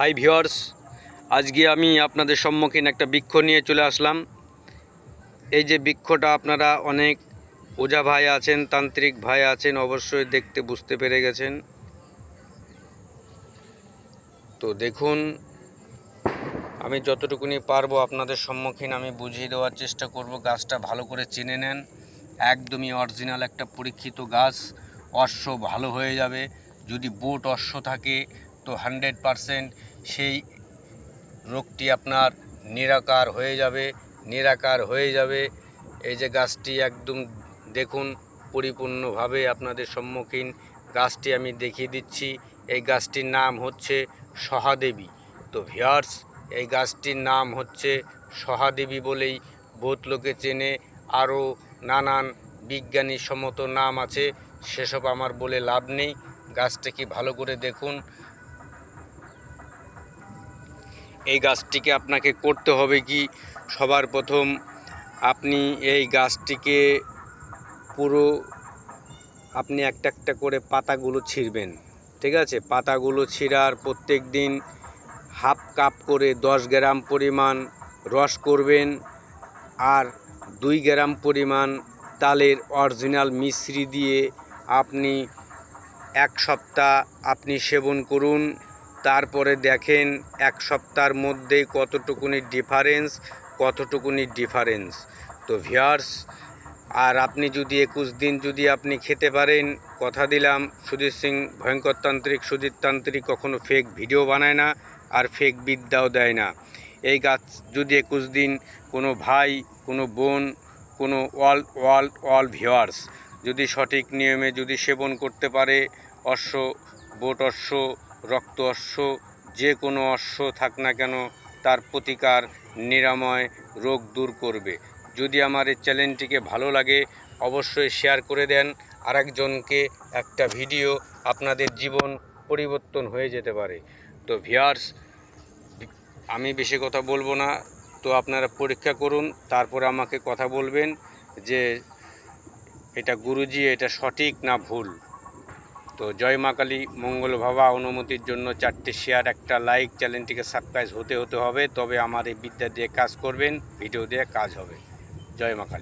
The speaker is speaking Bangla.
হাই ভিওয়ার্স আজকে আমি আপনাদের সম্মুখীন একটা বৃক্ষ নিয়ে চলে আসলাম। এই যে বৃক্ষটা আপনারা অনেক ওঝা ভাই আছেন, তান্ত্রিক ভাই আছেন, অবশ্যই দেখতে বুঝতে পেরে গেছেন। তো দেখুন, আমি যতটুকুনি পারব আপনাদের সম্মুখীন আমি বুঝিয়ে দেওয়ার চেষ্টা করব। গাছটা ভালো করে চিনে নেন। একদমই অরিজিনাল একটা পরীক্ষিত গাছ। অশ্ব ভালো হয়ে যাবে। যদি বোট অশ্ব থাকে তো হান্ড্রেড পারসেন্ট সেই রোগটি আপনার নিরাকার হয়ে যাবে, নিরাকার হয়ে যাবে। এই যে গাছটি একদম দেখুন পরিপূর্ণভাবে আপনাদের সম্মুখীন। গাছটি আমি দেখিয়ে দিচ্ছি। এই গাছটির নাম হচ্ছে সহাদেবী। তো ভিয়ার্স এই গাছটির নাম হচ্ছে সহাদেবী বলেই বহুত লোকে চেনে। আরও নানান বিজ্ঞানী সম্মত নাম আছে। সেসব আমার বলে লাভ নেই। গাছটা কি ভালো করে দেখুন। এই গাছটিকে আপনাকে করতে হবে কি? সবার প্রথম আপনি এই গাছটিকে পুরো আপনি একটা একটা করে পাতাগুলো ছিঁড়বেন, ঠিক আছে? পাতাগুলো ছিঁড়ার প্রত্যেক দিন হাফ কাপ করে দশ গ্রাম পরিমাণ রস করবেন আর দুই গ্রাম পরিমাণ তালের অরিজিনাল মিশ্রি দিয়ে আপনি এক সপ্তাহ আপনি সেবন করুন। তারপরে দেখেন এক সপ্তাহের মধ্যে কতটুকুনি ডিফারেন্স কতটুকুনি ডিফারেন্স তো ভিয়ার্স আর আপনি যদি একুশ দিন যদি আপনি খেতে পারেন, কথা দিলাম সুধীর সিং ভয়ঙ্করতান্ত্রিক সুধীর তান্ত্রিক কখনো ফেক ভিডিও বানায় না, আর ফেক বিদ্যাও দেয় না। এই গাছ যদি একুশ দিন কোনো ভাই, কোনো বোন, কোনো অল অল অল ভিওয়ার্স যদি সঠিক নিয়মে যদি সেবন করতে পারে, অশ্ব, বোট অশ্ব রক্ত অশ্ব, যে কোনো অশ্ব থাক না কেন, তার প্রতিকার নিরাময় রোগ দূর করবে। যদি আমার এই চ্যানেলটিকে ভালো লাগে, অবশ্যই শেয়ার করে দেন। আরেকজনকে একটা ভিডিও আপনাদের জীবন পরিবর্তন হয়ে যেতে পারে। তো ভিয়ার্স আমি বেশি কথা বলব না। তো আপনারা পরীক্ষা করুন, তারপরে আমাকে কথা বলবেন যে এটা গুরুজি, এটা সঠিক না ভুল। তো জয় মা কালী, মঙ্গল ভাবা অনুমতির জন্য চারটে শেয়ার একটা লাইক চ্যানেলটিকে সাবস্ক্রাইব হতে হতে হবে। তবে আমার এই বিদ্যা দিয়ে কাজ করবেন ভিডিও দিয়ে কাজ হবে। জয় মা কালী।